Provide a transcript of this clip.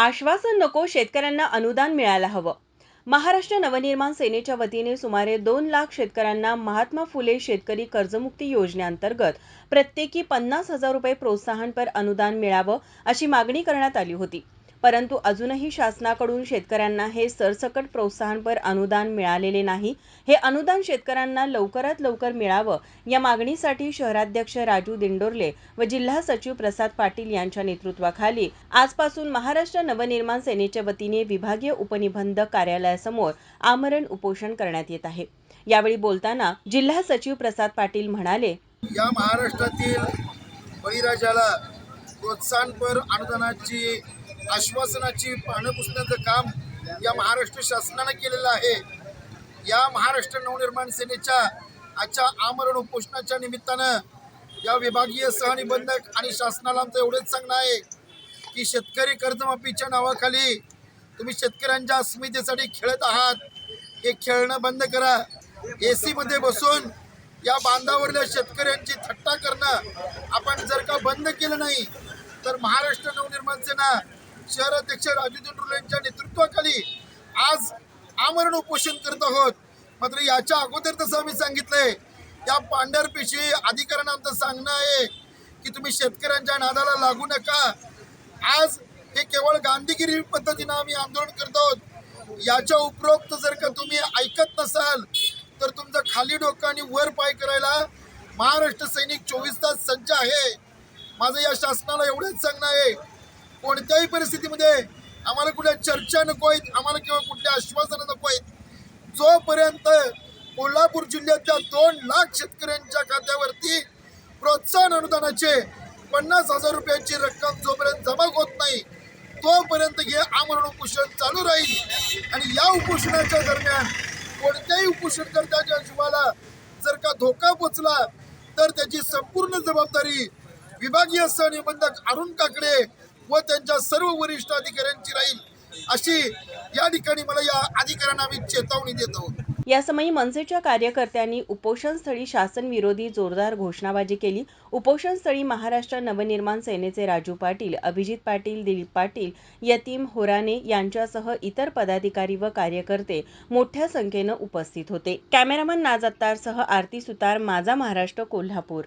आश्वासन नको शेतकऱ्यांना अनुदान मिळायला हवं. महाराष्ट्र नवनिर्माण सेनेच्या वतीने सुमारे दोन लाख शेतकऱ्यांना महात्मा फुले शेतकरी कर्जमुक्ती योजनेअंतर्गत प्रत्येकी पन्नास हजार रुपये प्रोत्साहनपर अनुदान मिळावं अशी मागणी करण्यात आली होती. परंतु अजूनही शासनाकडून शेतकऱ्यांना हे सरसकट प्रोत्साहनपर अनुदान मिळालेले नाही. हे अनुदान शेतकऱ्यांना लवकरात लवकर मिळावं या मागणीसाठी शहराध्यक्ष राजू दिंडोरले व जिल्हा सचिव प्रसाद पाटील यांच्या नेतृत्वाखाली आजपासून महाराष्ट्र नवनिर्माण सेनेच्या वतीने विभागीय उपनिबंधक कार्यालयासमोर आमरण उपोषण करण्यात येत आहे. यावेळी बोलताना जिल्हा सचिव प्रसाद पाटील म्हणाले या महाराष्ट्रातील बळीराजाला प्रोत्साहनपर अनुदानाची आश्वासनाची पानं पुसण्याचं काम या महाराष्ट्र शासनानं केलेलं आहे. या महाराष्ट्र नवनिर्माण सेनेच्या आजच्या आमरण उपोषणाच्या निमित्तानं या विभागीय सहनिबंधक आणि शासनाला आमचं एवढंच सांगणं आहे की शेतकरी कर्जमाफीच्या नावाखाली तुम्ही शेतकऱ्यांच्या अस्मितेसाठी खेळत आहात. हे खेळणं बंद करा. ए सीमध्ये बसून या बांधावरल्या शेतकऱ्यांची थट्टा करणं आपण जर का बंद केलं नाही तर महाराष्ट्र नवनिर्माण सेना शहराध्यक्ष राजू दिंडुर्ले यांच्या नेतृत्वाखाली आज आमरण उपोषण करत आहोत. मात्र याच्या अगोदर तसं आम्ही सांगितलंय त्या पांढरपेशी अधिकाऱ्यांना आमचं सांगणं आहे की तुम्ही शेतकऱ्यांच्या नादाला लागू नका. आज हे केवळ गांधीगिरी पद्धतीनं आम्ही आंदोलन करत आहोत. याच्या उपरोक्त जर का तुम्ही ऐकत नसाल तर तुमचं खाली डोकं आणि वर पाय करायला महाराष्ट्र सैनिक चोवीस तास सज्ज आहे. माझं या शासनाला एवढंच सांगणं आहे कोणत्याही परिस्थितीमध्ये आम्हाला कुठल्या चर्चा नको आहेत आम्हाला किंवा कुठल्या आश्वासनं नको आहेत. जोपर्यंत कोल्हापूर जिल्ह्याच्या दोन लाख शेतकऱ्यांच्या खात्यावरती प्रोत्साहन अनुदानाचे पन्नास हजार रुपयांची रक्कम जोपर्यंत जमा होत नाही तोपर्यंत हे आमरण उपोषण चालू राहील. आणि या उपोषणाच्या दरम्यान कोणत्याही उपोषणकर्त्याच्या जीवाला जर का धोका पोचला तर त्याची संपूर्ण जबाबदारी विभागीय सहनिबंधक अरुण काकडे व त्यांच्या सर्व वरिष्ठ अधिकाऱ्यांची राहील अशी या ठिकाणी मला या अधिकाऱ्यांना आम्ही चेतावणी देतो यासमयी मनसेच्या कार्यकर्त्यांनी उपोषणस्थळी शासन विरोधी जोरदार घोषणाबाजी केली. उपोषणस्थळी महाराष्ट्र नवनिर्माण सेनेचे राजू पाटील अभिजित पाटील दिलीप पाटील यतीम होराने यांच्यासह इतर पदाधिकारी व कार्यकर्ते मोठ्या संख्येनं उपस्थित होते. कॅमेरामन नाजत्तारसह आरती सुतार माझा महाराष्ट्र कोल्हापूर.